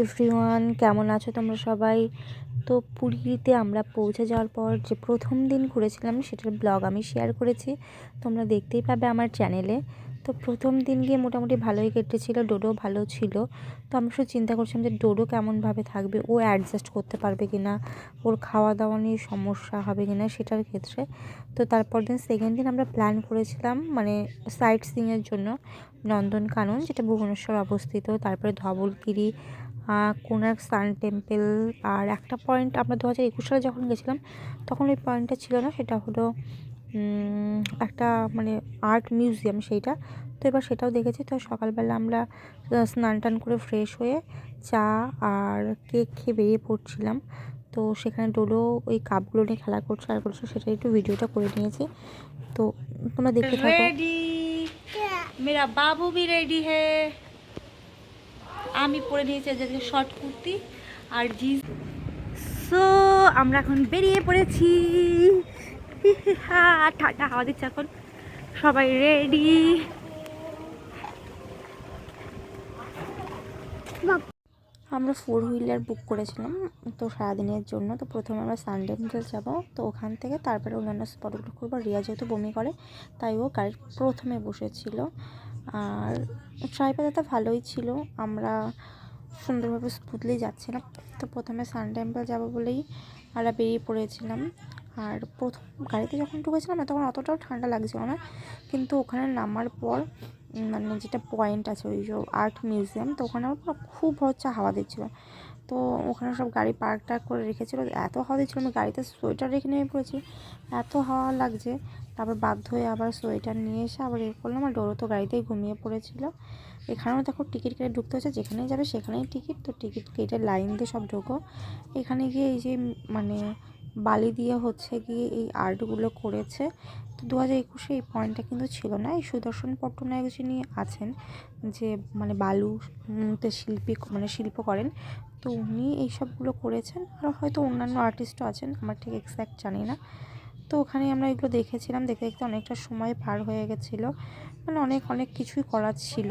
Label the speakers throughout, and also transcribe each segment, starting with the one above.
Speaker 1: Everyone কেমন আছো তোমরা সবাই? তো পুরীতে আমরা পৌঁছে যাওয়ার পর যে প্রথম দিন ঘুরেছিলাম সেটার ব্লগ আমি শেয়ার করেছি। তোমরা দেখতেই পাবে আমার চ্যানেলে তো প্রথম দিন গিয়ে মোটামুটি ভালোই কেটেছিল ডোডো ভালো ছিল। তো আমরা শুধু চিন্তা করছিলাম যে ডোডো কেমনভাবে থাকবে, ও অ্যাডজাস্ট করতে পারবে কি না ওর খাওয়া দাওয়া নিয়ে সমস্যা হবে কি না সেটার ক্ষেত্রে। তো তারপর দিন সেকেন্ড দিন আমরা প্ল্যান করেছিলাম মানে সাইট সিংয়ের জন্য নন্দনকানন, যেটা ভুবনেশ্বর অবস্থিত। তারপরে ধবলগিরি কোনার সান টেম্পল। আর একটা পয়েন্ট আমরা দু হাজার একুশ সালে যখন গেছিলাম, তখন ওই পয়েন্টটা ছিল না, সেটা হলো একটা মানে আর্ট মিউজিয়াম সেইটা। তো এবার সেটাও দেখেছি, তো সকালবেলা আমরা স্নান টান করে ফ্রেশ হয়ে চা আর কেক খেয়ে বেরিয়ে পড়ছিলাম। তো সেখানে ডোলো ওই কাপগুলো নিয়ে খেলা করছে আর করছে সেটা একটু ভিডিওটা করে নিয়েছি। তো তোমরা দেখতে থাকো।
Speaker 2: মেরা বাবু বি রেডি হ্যাঁ আমি পরে নিয়েছি আজকে শর্ট কুর্তি আর জিন্স সো আমরা এখন বেরিয়ে পড়েছি। ঠান্ডা হাওয়া দিচ্ছে এখন। সবাই রেডি
Speaker 1: আমরা ফোর হুইলার বুক করেছিলাম, তো সারাদিনের জন্য। তো প্রথমে আমরা সানডে টেম্পল যাব, তো ওখান থেকে তারপরে অন্যান্য স্পটগুলো করব রিয়া যেহেতু বমি করে, তাই ও গাড়ির প্রথমে বসেছিল। আর ট্রাইপাদাটা ভালোই ছিল। আমরা সুন্দরভাবে স্মুথলি যাচ্ছিলাম। তো প্রথমে সান টেম্পল যাব বলেই আমরা বেরিয়ে পড়েছিলাম। আর প্রথম গাড়িতে যখন ঢুকেছিলাম না, তখন অতটাও ঠান্ডা লাগছিল না। কিন্তু ওখানে নামার পর মানে যেটা পয়েন্ট আছে, ওই যে আর্ট মিউজিয়াম তো ওখানে আমার খুব হচ্ছে হাওয়া দিচ্ছিল। তো ওখানে সব গাড়ি পার্ক টার্ক করে রেখেছিলো। এত হাওয়া দিচ্ছিল, আমি গাড়িতে সোয়েটার রেখে নেমে পড়েছি। এত হাওয়া লাগছে। তারপর বাধ্য হয়ে আবার সোয়েটার নিয়ে এসে আবার এ করলাম। আর ডোরো তো গাড়িতেই ঘুমিয়ে পড়েছিল। এখানেও দেখো টিকিট কেটে ঢুকতে হচ্ছে যেখানেই যাবে সেখানেই টিকিট। তো টিকিট কেটে লাইন দিয়ে সব ঢোকো। এখানে গিয়ে এই যে মানে বালি দিয়ে হচ্ছে গিয়ে এই আর্টগুলো করেছে। তো দু হাজার একুশে এই পয়েন্টটা কিন্তু ছিল না। এই সুদর্শন পট্টনায়ক যিনি আছেন, যে মানে বালু তে শিল্পী মানে শিল্প করেন, তো উনি এইসবগুলো করেছেন। আর হয়তো অন্যান্য আর্টিস্টও আছেন। আমার ঠিক এক্স্যাক্ট জানি না। তো ওখানে আমরা এগুলো দেখেছিলাম। দেখতে দেখতে অনেকটা সময় পার হয়ে গেছিল। মানে অনেক অনেক কিছুই করার ছিল।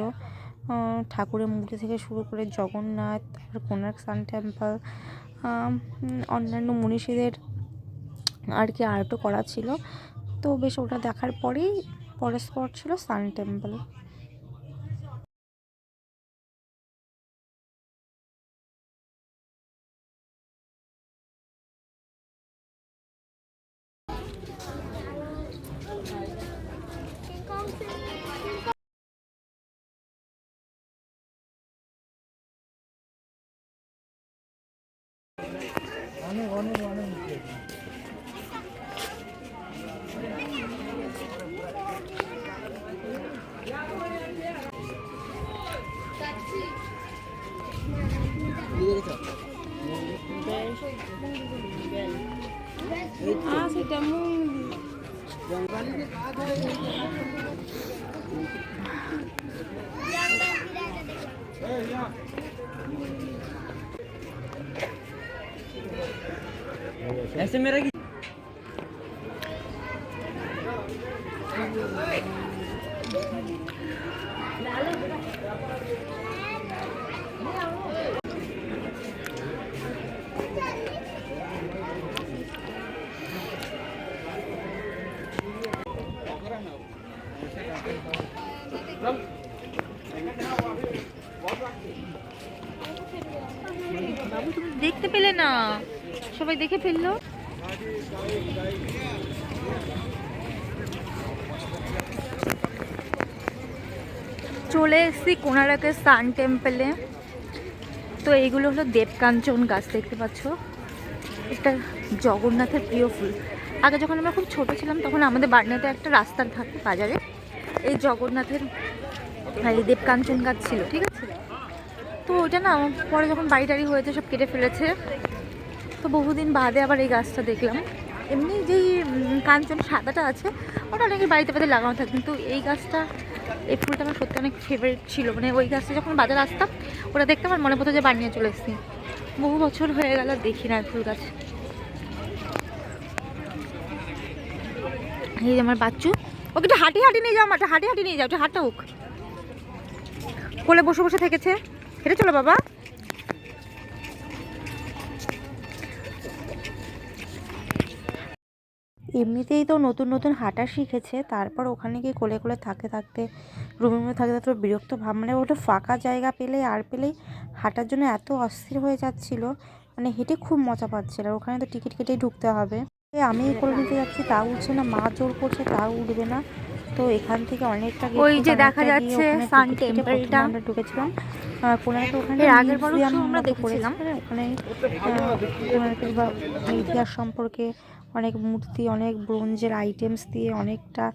Speaker 1: ঠাকুরের মূর্তি থেকে শুরু করে জগন্নাথ, তারপর কোনার্ক সান টেম্পল অন্যান্য মনীষীদের আর কি আর্টও করা ছিল। তো বেশ ওটা দেখার পরেই পরের স্পট ছিল সান টেম্পল।
Speaker 3: অনেক অনেক অনেক Ah, c'est ऐसे मेरा की
Speaker 2: বাবু না। সবাই দেখে ফেলল। চলে এসেছি কোনারকের সান টেম্পলে। তো এইগুলো হলো দেবকাঞ্চন গাছ, দেখতে পাচ্ছ? এটা জগন্নাথের প্রিয় ফুল। আগে যখন আমরা খুব ছোট ছিলাম, তখন আমাদের বাড়িতে একটা রাস্তার থাকে বাজারে। এই জগন্নাথের, এই দেবকাঞ্চন গাছ ছিল, ঠিক আছে? তো ওইটা না, পরে যখন বাড়ি টাড়ি হয়েছে, সব কেটে ফেলেছে। তো বহুদিন বাদে আবার এই গাছটা দেখলাম। এমনি যেই কাঞ্চন সাদাটা আছে, ওটা অনেকের বাড়িতে বাড়িতে লাগানো থাকে। কিন্তু এই গাছটা, এই ফুলটা আমার সত্যি অনেক ফেভারিট ছিল। মানে ওই গাছটা যখন বাজারে আসতাম, ওটা দেখতে আমার মনে পড়তো যে বানিয়ে চলে এসেছি। বহু বছর হয়ে গেল দেখি না ফুল গাছ। এই যে আমার বাচ্চু। ওকে একটু হাঁটি হাঁটি নিয়ে যাও মাঠে হাঁটি হাঁটি নিয়ে যাও, একটু হাঁটা হোক। কোলে বসে বসে থেকেছে। হেঁটে চলো বাবা।
Speaker 1: এমনিতেই তো নতুন নতুন হাঁটা শিখেছে তারপর ওখানে গিয়ে কোলে কোলে থাকতে থাকতে রুমের মধ্যে থাকতে থাকতে বিরক্ত ভাব মানে ওটা ফাঁকা জায়গা পেলে আর পেলেই হাঁটার জন্য এত অস্থির হয়ে যাচ্ছিল মানে হেঁটে খুব মজা পাচ্ছিল আর ওখানে তো টিকিট কেটেই ঢুকতে হবে আমি কোলে নিতে যাচ্ছি তাও উঠছে না মা জোর করছে তাও উঠবে না তো এখান থেকে অনেকটা
Speaker 2: ওই যে দেখা যাচ্ছে সান টেম্পলটা।
Speaker 1: আমরা ঢুকেছিলাম আহ, ওখানে
Speaker 2: আগের বারও আমরা দেখেছিলাম।
Speaker 1: ওখানে আহ, কোনারকের বা ইতিহাস সম্পর্কে অনেক মূর্তি, অনেক ব্রোঞ্জের আইটেমস দিয়ে অনেকটা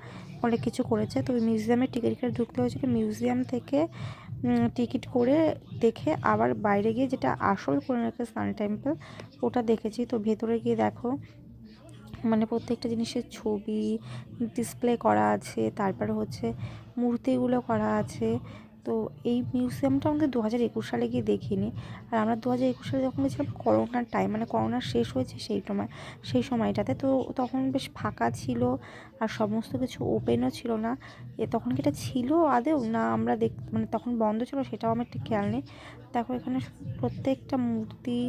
Speaker 1: অনেক কিছু করেছে। তো মিউজিয়ামের টিকিট কেটে ঢুকতে হয়েছিল। মিউজিয়াম থেকে টিকিট করে দেখে আবার বাইরে গিয়ে যেটা আসল কোনারকের সান টেম্পল ওটা দেখেছি। তো ভেতরে গিয়ে দেখো মানে প্রত্যেকটা জিনিসের ছবি ডিসপ্লে করা আছে, তারপরে হচ্ছে মূর্তিগুলো করা আছে। তো এই মিউজিয়ামটা আমাদের দু হাজার একুশ সালে গিয়ে দেখিনি। আর আমরা দু হাজার একুশ সালে যখন গেছিলাম করোনার টাইম মানে করোনা শেষ হয়েছে সেই সময় সেই সময়টাতে তো তখন বেশ ফাঁকা ছিল আর সমস্ত কিছু ওপেনও ছিল না। এ তখন কি এটা ছিল আদেও না, আমরা দেখ মানে তখন বন্ধ ছিল, সেটাও আমার ঠিক খেয়াল নেই। দেখো, এখানে প্রত্যেকটা মূর্তি,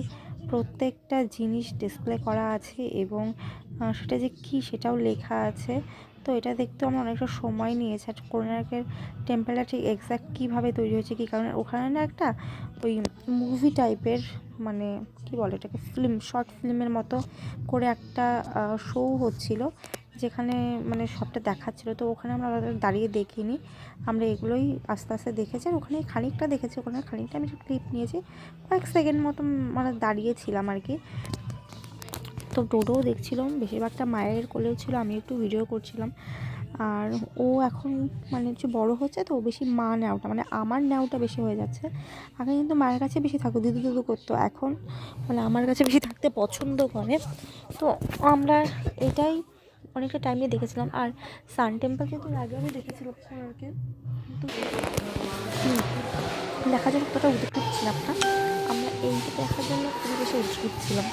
Speaker 1: প্রত্যেকটা জিনিস ডিসপ্লে করা আছে এবং সেটা যে কী সেটাও লেখা আছে। তো এটা দেখতেও আমার অনেকটা সময় নিয়েছে। আর কোনারকের টেম্পলটা ঠিক এক্স্যাক্ট কীভাবে তৈরি হয়েছে কী? কারণে ওখানে না একটা ওই মুভি টাইপের মানে কি বলে এটাকে? ফিল্ম শর্ট ফিল্মের মতো করে একটা শো হচ্ছিল, যেখানে মানে সবটা দেখাচ্ছিলো। তো ওখানে আমরা দাঁড়িয়ে দেখিনি। আমরা এগুলোই আস্তে আস্তে দেখেছি। আর ওখানে খানিকটা দেখেছি, ওখানে খানিকটা আমি ক্লিপ নিয়েছি। কয়েক সেকেন্ড মতো মানে দাঁড়িয়েছিলাম আর কি। তো টোটোও দেখছিলাম, বেশিরভাগটা মায়ের কোলেও ছিল, আমি একটু ভিডিও করছিলাম। আর ও এখন মানে একটু বড় হচ্ছে, তো ও বেশি মা নেওয়াটা মানে আমার নেওয়াটা বেশি হয়ে যাচ্ছে। আগে কিন্তু মায়ের কাছে বেশি থাকতো, দিদু দিদু করতো, এখন মানে আমার কাছে বেশি থাকতে পছন্দ করে। তো আমরা এটাই অনেকটা টাইমে দেখেছিলাম। আর সান টেম্পল কিন্তু আগে আমি দেখেছিলাম কোনার্কে কিন্তু দেখা যাক কতটা উদ্গ্রীব ছিলাম না। আমরা এইটা দেখার জন্য খুবই বেশি উদ্গ্রীব ছিলাম।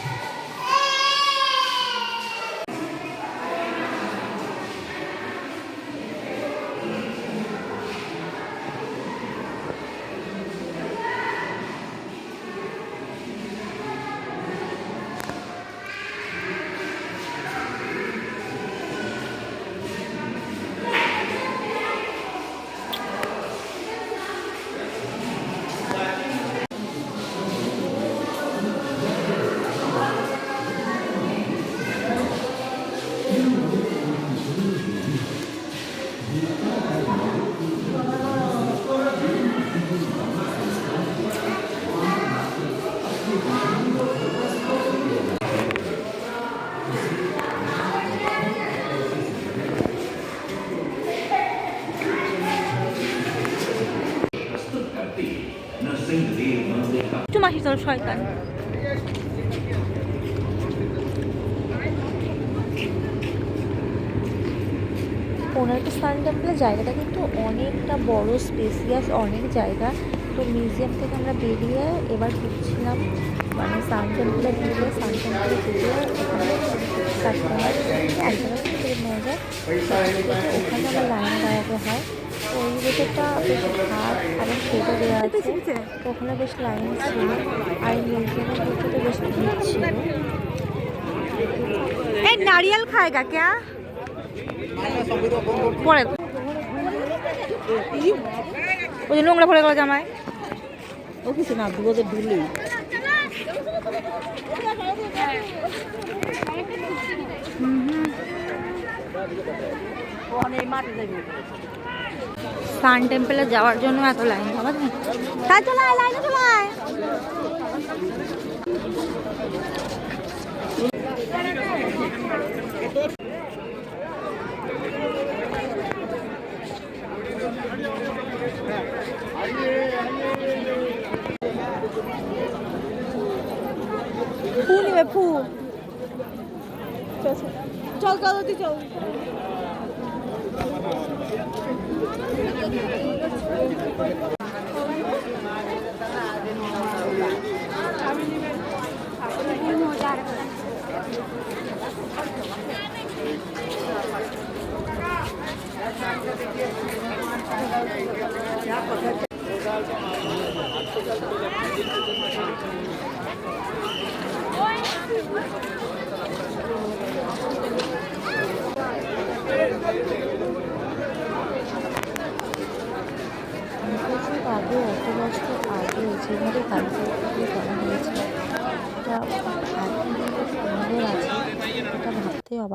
Speaker 2: শয়তান।
Speaker 1: কোনারকে সান টেম্পলের জায়গাটা কিন্তু অনেকটা বড় স্পেসিয়াস অনেক জায়গা। তো মিউজিয়াম থেকে আমরা বেরিয়ে এবার ঢুকছিলাম। মানে সান টেম্পলে ঢুকে সান টেম্পলে ঢুকে ওখানে কাস্টমার এক জায়গা ওখানে আবার লাইন দাঁড়াতে হয়। ওই ভেতরটা বেশ ঘাট এবং সেটা দেওয়া আছে। তো ওখানে বেশ লাইন ছিল আর মিউজিয়ামের ভিতরে বেশ ভিড় ছিল।
Speaker 2: এই নারিয়াল খায়গা ক্যা? পরে। ওই নোংরা পড়ে গেল জামায়।
Speaker 3: ও কিছু না দু বছর ঢুকলেই
Speaker 2: সান টেম্পলে যাওয়ার জন্য এত লাইন ভাবা যায় তাই চলায় লাইনে চলায় ফু নিবে ফু চল চল চল।
Speaker 1: Thank you.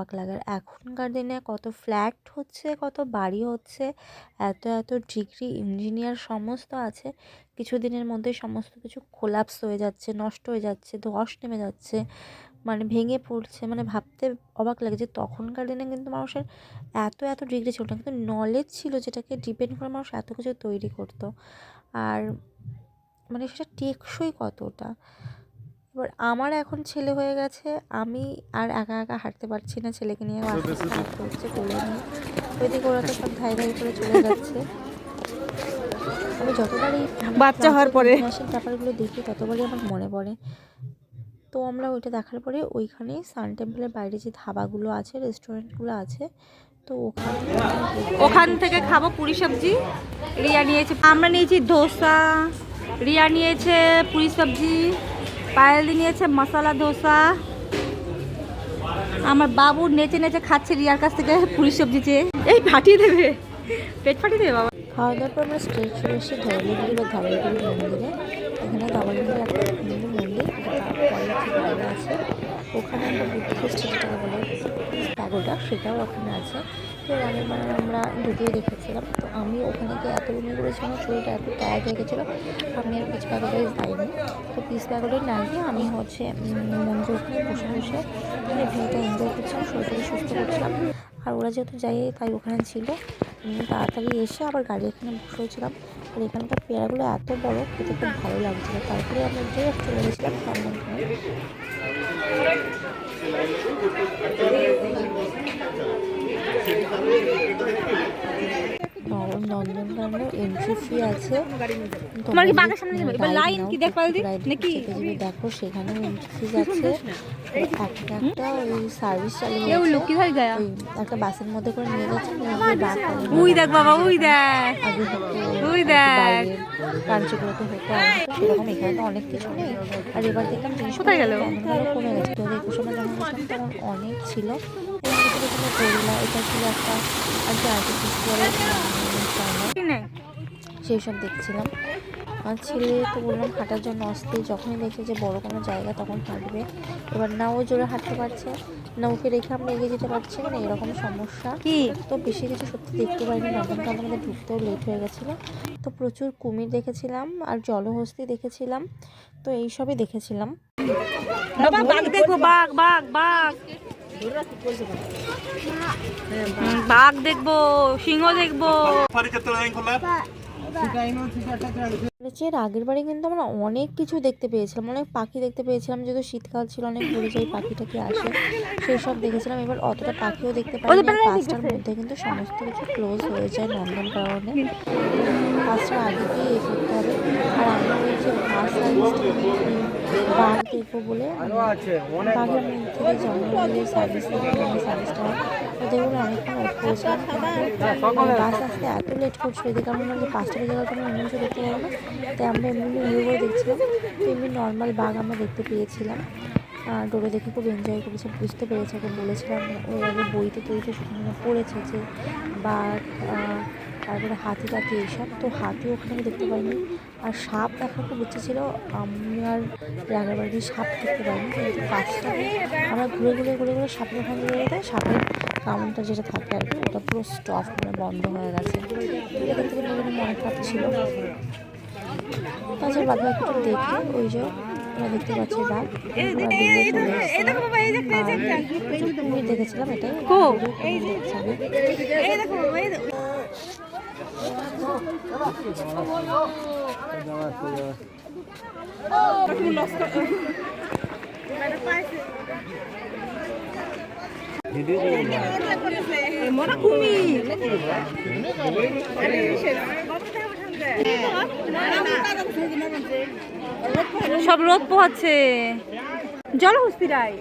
Speaker 1: অবাক লাগে। আর এখনকার দিনে কত ফ্ল্যাট হচ্ছে, কত বাড়ি হচ্ছে, এত এত ডিগ্রি ইঞ্জিনিয়ার সমস্ত আছে। কিছুদিনের মধ্যেই সমস্ত কিছু কোলাপস হয়ে যাচ্ছে, নষ্ট হয়ে যাচ্ছে, ধস নেমে যাচ্ছে মানে ভেঙে পড়ছে মানে ভাবতে অবাক লাগে যে তখনকার দিনে কিন্তু মানুষের এত এত ডিগ্রি ছিল না, কিন্তু নলেজ ছিল যেটাকে ডিপেন্ড করে মানুষ এত কিছু তৈরি করতো। আর মানে সেটা টেকসই কতটা? এবার আমার এখন ছেলে হয়ে গেছে আমি আর একা একা হাঁটতে পারছি না ছেলেকে নিয়ে। আস্তে আস্তে হাঁটতে হচ্ছে কোলে নিয়ে। ওইদিকে ওরা তো সব ধাই ধাই করে চলে যাচ্ছে। আমি যতবারই
Speaker 3: বাচ্চা হওয়ার পরে।
Speaker 1: ব্যাপারগুলো দেখি ততবারই আমার মনে পড়ে। তো আমরা ওইটা দেখার পরে ওইখানে সান টেম্পলের বাইরে যে ধাবাগুলো আছে রেস্টুরেন্টগুলো আছে তো ওখানে
Speaker 2: ওখান থেকে খাব পুরি সবজি রিয়া নিয়েছে আমরা নিয়েছি ধোসা রিয়া নিয়েছে পুরি সবজি পায়েলি নিয়েছে মশলা ধোসা। আমার বাবু নেচে নেচে খাচ্ছে রিয়ার কাছ থেকে পুরি সবজি চেয়ে। এই ফাটিয়ে দেবে। পেট ফাটিয়ে দেবে বাবা।
Speaker 1: খাওয়া দাওয়ার পর আমরা স্ট্রেট চলে এসে ধর্মগুলি বা ধর্মগুলি মন্দিরে। এখানে ধর্মগুলি একটা হিন্দু মন্দির এটা তারপরে হচ্ছে বাইরে আছে ওখানে আমরা বুদ্ধিস্ট যেটাকে বলে প্যাগোডা সেটাও ওখানে আছে। তো আগের বার আমরা দুটোই দেখেছিলাম। তো আমি ওখানে গিয়ে এত বমি করেছিলাম শরীরটা এত টায়ার্ড হয়ে গেছিল, আমি আর পিস প্যাগোডায় যাইনি। তো পিস প্যাগোডায় না গিয়ে আমি হচ্ছে মন্দির ওখানে বসে বসে মানে ভিউটা এনজয় করছিলাম, শরীরটাকে সুস্থ করছিলাম। আর ওরা যেহেতু যাই, তাই ওখানে ছিল। তাড়াতাড়ি এসে আবার গাড়ি এখানে বসেছিলাম আর এখানকার পেয়ারাগুলো এত বড়, খেতে খুব ভালো লাগছিল। তারপরে আমরা যে চলে গেছিলাম নন্দনকানন এন্ট্রি ফি আছে।
Speaker 2: তোমার কি বাঘের সামনে যাবে? এবার লাইন কি দেখ
Speaker 1: guide
Speaker 2: নাকি?
Speaker 1: দেখো সেখানেও এন্ট্রি ফিজ আছে। একটা একটা ওই সার্ভিস চালু
Speaker 2: কেউ লক্ষ্মী ধরে যায়
Speaker 1: একটা বাসের মধ্যে করে নিয়ে যাচ্ছে
Speaker 2: উই দেখ বাবা উই দেখ। ওই দেখ।
Speaker 1: বাইরের কাঞ্চিগুলোতে হতো। সেরকম এখানে তো অনেক কিছু নেই। আর এবার দেখলাম জিনিস
Speaker 2: কোথায় গেল?
Speaker 1: কমে গেছে। তো একুশ তখন অনেক ছিল এটা ছিল একটা আর কি সেই সব দেখছিলাম। আর ছেলে তো বললাম হাঁটার জন্য অস্থির যখনই দেখছে যে বড় কোনো জায়গা তখন হাঁটবে। এবার না ও জোরে হাঁটতে পারছে না ওকে রেখে আমরা এগিয়ে যেতে পারছি মানে এরকম সমস্যা।
Speaker 2: কি?
Speaker 1: তো বেশি কিছু সত্যি দেখতে পারিনি নন্দনকানন আমাদের ঢুকতেও লেট হয়ে গেছিল। তো প্রচুর কুমির দেখেছিলাম আর জলহস্তি দেখেছিলাম তো এইসবই দেখেছিলাম।
Speaker 2: বাঘ দেখব বাঘ বাঘ বাঘ। বাঘ দেখব সিংহ দেখব।
Speaker 1: এর আগের বারে কিন্তু আমরা অনেক কিছু দেখতে পেয়েছিলাম অনেক পাখি দেখতে পেয়েছিলাম যেহেতু শীতকাল ছিল অনেক পরিযায়ী পাখিটা কি আসে সেই সব দেখেছিলাম। এবার অতটা পাখিও দেখতে পাইনি পাঁচটার মধ্যে কিন্তু সমস্ত কিছু ক্লোজ হয়ে যায় নন্দন কারণে পাঁচটার আগে গিয়ে এ করতে হবে। আর আমরা ওই যে বাস সার্ভিসটা বাঘ দেখব বলে বাঘের যে জঙ্গলের সার্ভিস সার্ভিসটা হয়। ওদের বলে অনেকক্ষণ ওয়েট করেছিলাম বাস আসতে এত লেট করছিল এদিকে আমরা যে পাঁচটা বেজে গেলে কোনো অন্য দেখতে পাবো না? তাই আমরা এমনি ইয়ে করে দেখছিলাম। তো এমনি নর্মাল বাঘ আমরা দেখতে পেয়েছিলাম। আর ডোরে দেখে খুব এনজয় করেছে বুঝতে পেরেছে ওকে বলেছিলাম ওই আগে বইতে সেখানে পড়েছে যে বাঘ তারপরে হাতি টাতি এইসব। তো হাতি ওখানে আমি দেখতে পাইনি। আর সাপ দেখার খুব ইচ্ছে ছিল। আমি আর আগের বাড়ি সাপ দেখতে পাইনি। কিন্তু পাঁচটা আমরা ঘুরে ঘুরে ঘুরে ঘুরে সাপের ওখানে গিয়ে দেয় সাপের কাউন্টার যেটা থাকে আর কি ওটা পুরো স্টপ মানে বন্ধ হয়ে গেছে। এটা দেখতে পেলে মনে খারাপ ছিল। তাছাড়া বাদ দেখে ওই যে আমরা দেখতে পাচ্ছি বাঘ। দেখেছিলাম এটাই
Speaker 2: মনে সব রোদ পোহাচ্ছে জল হস্তিরাই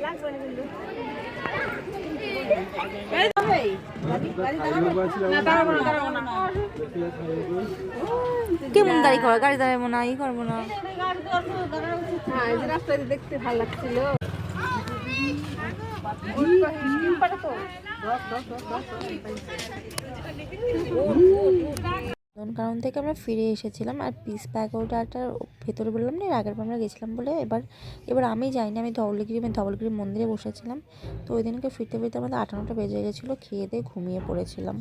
Speaker 2: কেমন দাঁড়ি কর গাড়ি দাঁড়াবো না ই করব না।
Speaker 3: দেখতে ভালো লাগছিল।
Speaker 1: কারণ থেকে আমরা ফিরে এসেছিলাম আর পিস প্যাগোডাটার ভেতরে বললাম না আগের আমরা গেছিলাম বলে এবার এবার আমি যাইনি আমি ধবলগিরি আমি ধবলগিরি মন্দিরে বসেছিলাম। তো ওই দিনকে ফিরতে ফিরতে আমাদের আটানোটা বেজে গেছিল খেয়ে দিয়ে ঘুমিয়ে পড়েছিলাম।